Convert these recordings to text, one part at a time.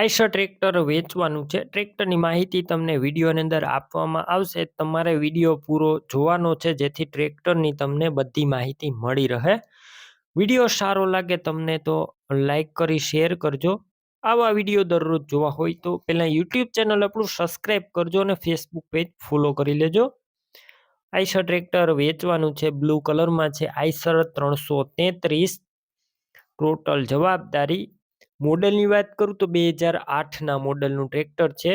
Eicher tractor વેચવાનું છે. ટ્રેક્ટરની માહિતી તમને વિડીયોની અંદર આપવામાં આવશે. તમારે વીડિયો પૂરો જોવાનો છે, જેથી ટ્રેક્ટરની તમને બધી માહિતી મળી રહે. વીડિયો સારો લાગે તમને તો લાઈક કરી, શેર કરજો. આવા વીડિયો દરરોજ જોવા હોય તો પહેલાં યુટ્યુબ ચેનલ આપણું સબસ્ક્રાઈબ કરજો અને ફેસબુક પેજ ફોલો કરી લેજો. આઈશર ટ્રેક્ટર વેચવાનું છે, બ્લુ કલરમાં છે. આઈસર ત્રણસો તેત્રીસ. ટોટલ જવાબદારી મોડલની વાત કરું તો બે હજાર આઠના મોડલનું ટ્રેક્ટર છે.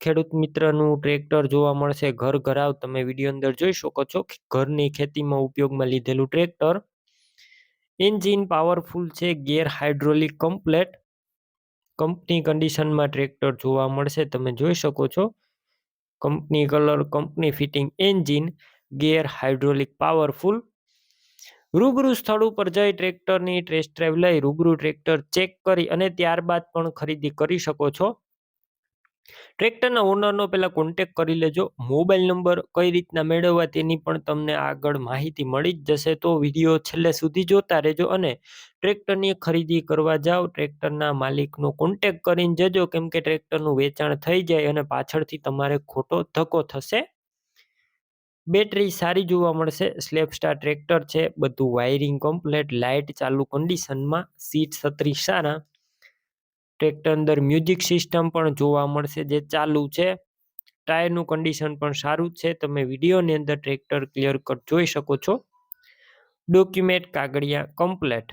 ખેડૂત મિત્રનું ટ્રેક્ટર જોવા મળશે ઘર ઘરાવ. તમે વીડિયો અંદર જોઈ શકો છો ઘરની ખેતીમાં ઉપયોગમાં લીધેલું ટ્રેક્ટર. એન્જિન પાવરફુલ છે, ગેર હાઇડ્રોલિક કમ્પ્લેટ. કંપની કન્ડિશનમાં ટ્રેક્ટર જોવા મળશે, તમે જોઈ શકો છો. Company colour, company fitting engine, gear hydraulic powerful. રૂબરૂ સ્થળ ઉપર જઈ ટ્રેક્ટરની ટેસ્ટ ડ્રાઈવ લઈ રૂબરૂ ટ્રેક્ટર ચેક કરી અને ત્યારબાદ પણ ખરીદી કરી શકો છો. ટ્રેક્ટરના ઓનરનો પહેલાં કોન્ટેક કરી લેજો. મોબાઈલ નંબર કઈ રીતના મેળવવા તેની પણ તમને આગળ માહિતી મળી જ જશે. તો વીડિયો છેલ્લે સુધી જોતા રહેજો અને ટ્રેક્ટરની ખરીદી કરવા જાઓ ટ્રેક્ટરના માલિકનો કોન્ટેક કરીને જજો. કેમ કે ટ્રેક્ટરનું વેચાણ થઈ જાય અને પાછળથી તમારે ખોટો ધક્કો થશે. બેટરી સારી જોવા મળશે સ્લેપ સ્ટાર ટ્રેક્ટર છે, બધું વાયરિંગ કમ્પ્લેટ લાઇટ ચાલુ કન્ડિશનમાં સીટ છત્રી સારા. ટ્રેક્ટર અંદર મ્યુઝિક સિસ્ટમ પણ જોવા મળશે જે ચાલુ છે. ટાયરનું કન્ડિશન પણ સારું છે, તમે વિડીયોની અંદર ટ્રેક્ટર ક્લિયર કટ જોઈ શકો છો. ડોક્યુમેન્ટ કાગળિયા કમ્પ્લેટ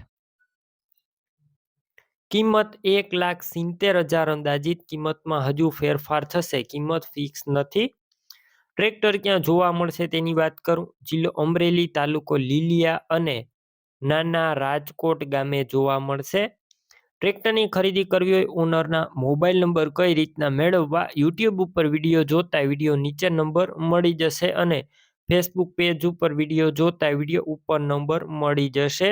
કિંમત એક લાખ સિત્તેર હજાર અંદાજિત, કિંમતમાં હજુ ફેરફાર થશે, કિંમત ફિક્સ નથી. ટ્રેક્ટર ક્યાં જોવા મળશે તેની વાત કરું? જિલ્લો અમરેલી તાલુકો લીલિયા અને નાના રાજકોટ ગામે જોવા મળશે. ટ્રેક્ટરની ખરીદી કરવી હોય ઓનરના મોબાઈલ નંબર કઈ રીતના મેળવવા? યુટ્યુબ ઉપર વીડિયો જોતા વીડિયો નીચે નંબર મળી જશે અને ફેસબુક પેજ ઉપર વીડિયો જોતા વીડિયો ઉપર નંબર મળી જશે.